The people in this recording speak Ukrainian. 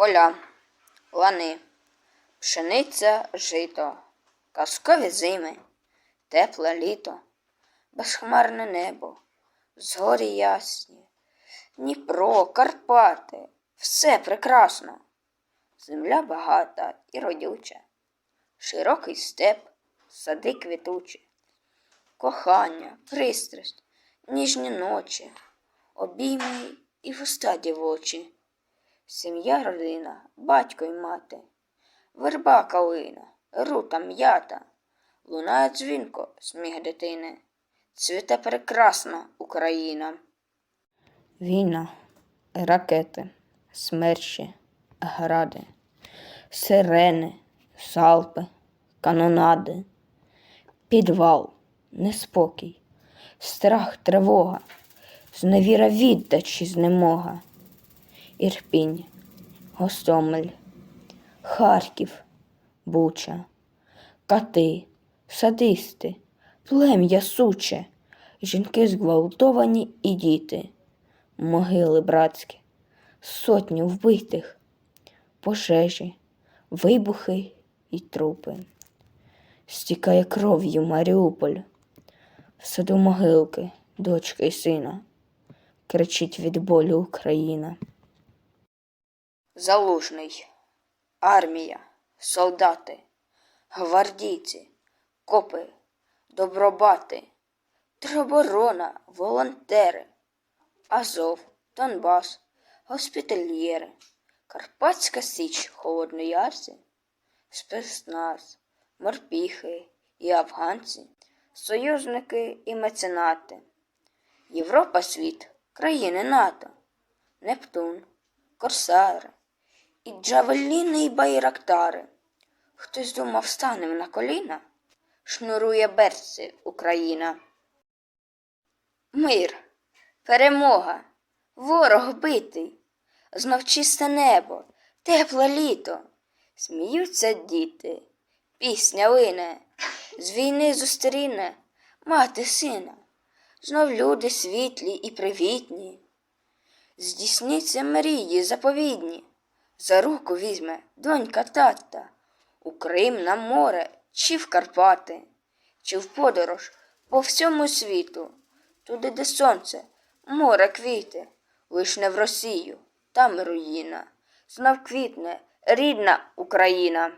Поля, лани, пшениця, жито, казкові зими, тепле літо, безхмарне небо, зорі ясні, Дніпро, Карпати, все прекрасно. Земля багата і родюча, широкий степ, сади квітучі, кохання, пристрасть, ніжні ночі, обійми і вуста дівочі, сім'я родина, батько й мати, верба калина, рута м'ята, лунає дзвінко, сміх дитини, цвіте прекрасна Україна. Війна, ракети, смерчі, гради, сирени, салпи, канонади, підвал, неспокій, страх, тривога, зневіра віддач і знемога, Ірпінь, Гостомель, Харків, Буча, кати, садисти, плем'я суче, жінки зґвалтовані і діти, могили братські, сотні вбитих, пожежі, вибухи і трупи. Стікає кров'ю Маріуполь, в саду могилки, дочки й сина, кричить від болю Україна. Залужний, армія, солдати, гвардійці, копи, добробати, тероборона, волонтери, Азов, Донбас, госпітальєри, Карпатська Січ Холодної Ярці, спецназ, морпіхи і афганці, союзники і меценати, Європа світ, країни НАТО, Нептун, Корсари, і джавеліни, і байрактари. Хтось думав, станем на коліна, шнурує берці Україна. Мир, перемога, ворог битий, знов чисте небо, тепле літо, сміються діти, пісня лине, з війни зустріне мати сина, знов люди світлі і привітні. Здійсніться мрії заповідні, за руку візьме донька тата, у Крим на море, чи в Карпати, чи в подорож по всьому світу, туди, де сонце, море квіти, лиш не в Росію, там руїна, знов квітне рідна Україна.